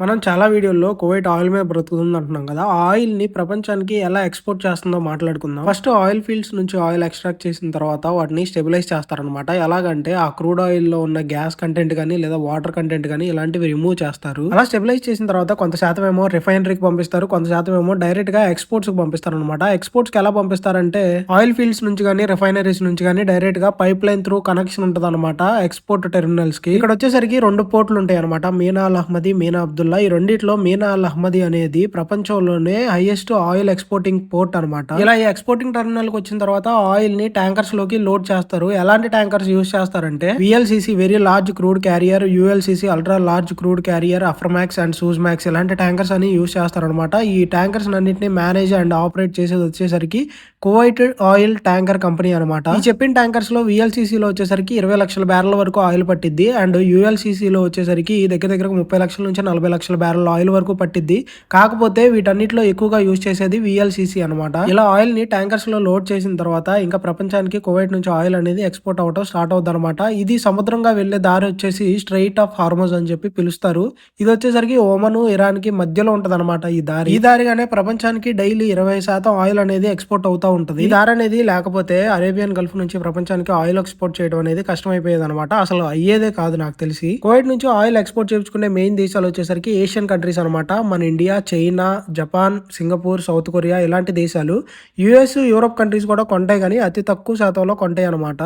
మనం చాలా వీడియోల్లో కువైట్ ఆయిల్ మీద బ్రతుకుతుంది అంటున్నాం కదా. ఆయిల్ని ప్రపంచానికి ఎలా ఎక్స్పోర్ట్ చేస్తుందో మాట్లాడుకుందాం. ఫస్ట్ ఆయిల్ ఫీల్డ్స్ నుంచి ఆయిల్ ఎక్స్ట్రాక్ట్ చేసిన తర్వాత వాటిని స్టెబిలైజ్ చేస్తారనమాట ఎలాగంటే ఆ క్రూడ్ ఆయిల్లో ఉన్న గ్యాస్ కంటెంట్ కానీ లేదా వాటర్ కంటెంట్ కానీ ఇలాంటివి రిమూవ్ చేస్తారు. అలా స్టెబిలైజ్ చేసిన తర్వాత కొంత శాతం ఏమో రిఫైనరీకి పంపిస్తారు కొంత శాతం ఏమో డైరెక్ట్గా ఎక్స్పోర్ట్స్కి పంపిస్తారు అనమాట ఎక్స్పోర్ట్స్కి ఎలా పంపిస్తారంటే ఆయిల్ ఫీల్డ్స్ నుంచి కానీ రిఫైనరీస్ నుంచి కానీ డైరెక్ట్గా పైప్ లైన్ త్రూ కనెక్షన్ ఉంటుంది అనమాట ఎక్స్పోర్ట్ టెర్మినల్స్కి ఇక్కడ వచ్చేసరికి రెండు పోర్ట్లు ఉంటాయి అనమాట Mina Al Ahmadi Mina Abdullah ఈ రెండిట్లో మీనా అల్ అహ్మది అనేది ప్రపంచంలోనే హైయెస్ట్ ఆయిల్ ఎక్స్పోర్టింగ్ పోర్ట్ అనమాట ఇలా ఈ ఎక్స్పోర్టింగ్ టెర్మినల్కి వచ్చిన తర్వాత ఆయిల్ని ట్యాంకర్స్లోకి లోడ్ చేస్తారు. ఎలాంటి ట్యాంకర్స్ యూస్ చేస్తారంటే VLCC very large crude carrier ULCC ultra large crude carrier Aframax and Suezmax ఇలాంటి ట్యాంకర్స్ అని యూస్ చేస్తారనమాట ఈ ట్యాంకర్స్ అన్నింటినీ మేనేజ్ అండ్ ఆపరేట్ చేసేది వచ్చేసరికి కువైట్ ఆయిల్ ట్యాంకర్ కంపెనీ అనమాట ఈ చెప్పిన ట్యాంకర్స్లో విఎల్సిసిలో లో వచ్చేసరికి ఇరవై లక్షల బ్యారెల్ వరకు ఆయిల్ పట్టిద్ది. అండ్ యుఎల్సిసిలో లో వచ్చేసరికి దగ్గర దగ్గర ముప్పై లక్షల నుంచి నలభై లక్షల బ్యారెల్ ఆయిల్ వరకు పట్టిద్ది. కాకపోతే వీటన్నిటిలో ఎక్కువగా యూజ్ చేసేది విఎల్సిసి అనమాట ఇలా ఆయిల్ని ట్యాంకర్స్లో లోడ్ చేసిన తర్వాత ఇంకా ప్రపంచానికి కువైట్ నుంచి ఆయిల్ అనేది ఎక్స్పోర్ట్ అవటం స్టార్ట్ అవుతుంది అనమాట ఇది సముద్రంగా వెళ్ళే దారి వచ్చేసి స్ట్రైట్ ఆఫ్ హార్మోజ్ అని చెప్పి పిలుస్తారు. ఇది వచ్చేసరికి ఓమన్ ఇరాన్కి మధ్యలో ఉంటది ఈ దారి. ఈ దారిగానే ప్రపంచానికి డైలీ ఇరవై శాతం ఆయిల్ అనేది ఎక్స్పోర్ట్ అవుతా ఉంటది. ఈ దారి అనేది లేకపోతే అరేబియన్ గల్ఫ్ నుంచి ప్రపంచానికి ఆయిల్ ఎక్స్పోర్ట్ చేయడం అనేది కష్టమైపోయేది అనమాట అసలు అయ్యేదే కాదు నాకు తెలిసి. కువైట్ నుంచి ఆయిల్ ఎక్స్పోర్ట్ చేయించుకునే మెయిన్ దేశాలు వచ్చేసరికి ఏషియన్ కంట్రీస్ అనమాట మన India China Japan Singapore South Korea ఇలాంటి దేశాలు యుఎస్ యూరోప్ కంట్రీస్ కూడా కొంటాయి కానీ అతి తక్కువ శాతంలో కొంటాయి అనమాట